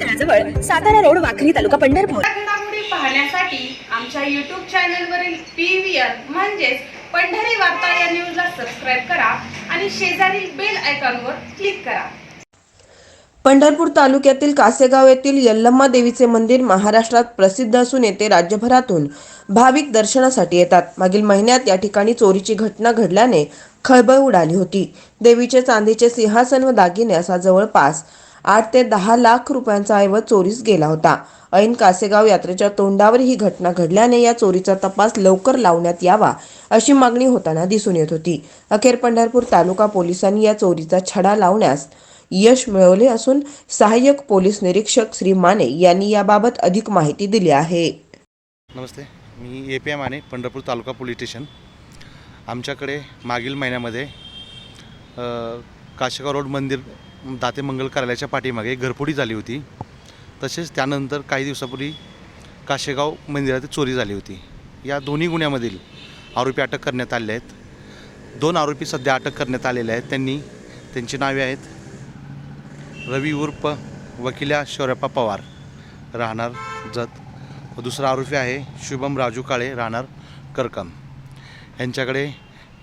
तळाजवळ Satara road Wakhari तालुका पंढरपूर. पाहण्यासाठी आमच्या युट्यूब चॅनलवरील पी व्ही आर म्हणजेच पंढरी वार्ता या न्यूजला सबस्क्राईब करा आणि शेजारील बेल आयकॉनवर क्लिक करा. पंढरपूर तालुक्यातील कासेगाव येथील यल्लम्मा देवीचे मंदिर महाराष्ट्रात प्रसिद्ध असून येथे राज्यभरातून भाविक दर्शनासाठी येतात. मागील महिन्यात या ठिकाणी चोरीची घटना घडल्याने खळबळ उडाली होती. देवीचे चांदीचे सिंहासन व दागिने असा जवळपास आठ ते दहा लाख रुपयांचा ऐवज चोरीस गेला होता. ऐन कासेगाव यात्रेच्या तोंडावर ही घटना घडल्याने या चोरीचा तपास लवकर लावण्यात यावा अशी मागणी होताना दिसून येत होती. अखेर पंढरपूर तालुका पोलिसांनी या चोरीचा छडा लावण्यास यश मिळवले असून सहाय्यक पोलीस निरीक्षक श्री माने यांनी याबाबत अधिक माहिती दिली आहे. नमस्ते मी A P M Mane Pandharpur taluka police station. आमच्याकडे मागील महिन्यामध्ये काशिका काशेगाव रोड मंदिर दाते मंगल कार्यालयाच्या पाठीमागे घरफोडी झाली होती. तसेच त्यानंतर काही दिवसापूर्वी काशेगाव मंदिरात चोरी झाली होती. या दोन्ही गुन्ह्यामधील आरोपी अटक करण्यात आले आहेत. दोन आरोपी सध्या अटक करण्यात आलेले आहेत. त्यांनी त्यांची नावे आहेत. रवी उर्फ वकिल्या शौर्यप्पा पवार राहणार जत व दुसरा आरोपी आहे शुभम राजू काळे राहणार करकम. यांच्याकडे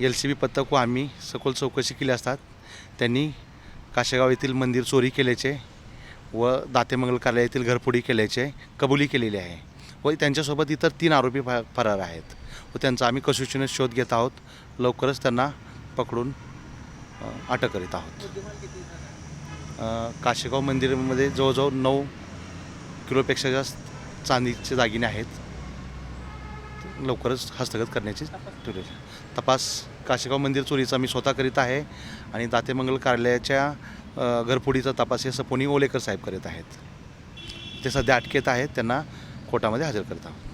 एल सी बी पथक व आम्ही सखोल चौकशी केली असतात त्यांनी काशेगाव येथील मंदिर चोरी केल्याचे व दातेमंगल कार्यालयातील घरफोडी केल्याचे कबुली केलेली आहे व त्यांच्यासोबत इतर तीन आरोपी फ फरार आहेत व त्यांचा आम्ही कसोशीने शोध घेत आहोत. लवकरच त्यांना पकडून अटक करीत आहोत. काशेगाव मंदिरामध्ये जवळजवळ नऊ किलोपेक्षा जास्त चांदीचे दागिने आहेत. लवकरच हस्तगत करण्याची ठरवली. तपास काशेगाव मंदिर चोरीचा मी स्वतः करीत आहे आणि दातेमंगल कार्यालयाच्या घरफोडीचा तपास हे सपोनी ओलेकर साहेब करीत आहेत. ते सध्या अटकेत आहेत त्यांना कोर्टामध्ये हजर करत आहोत.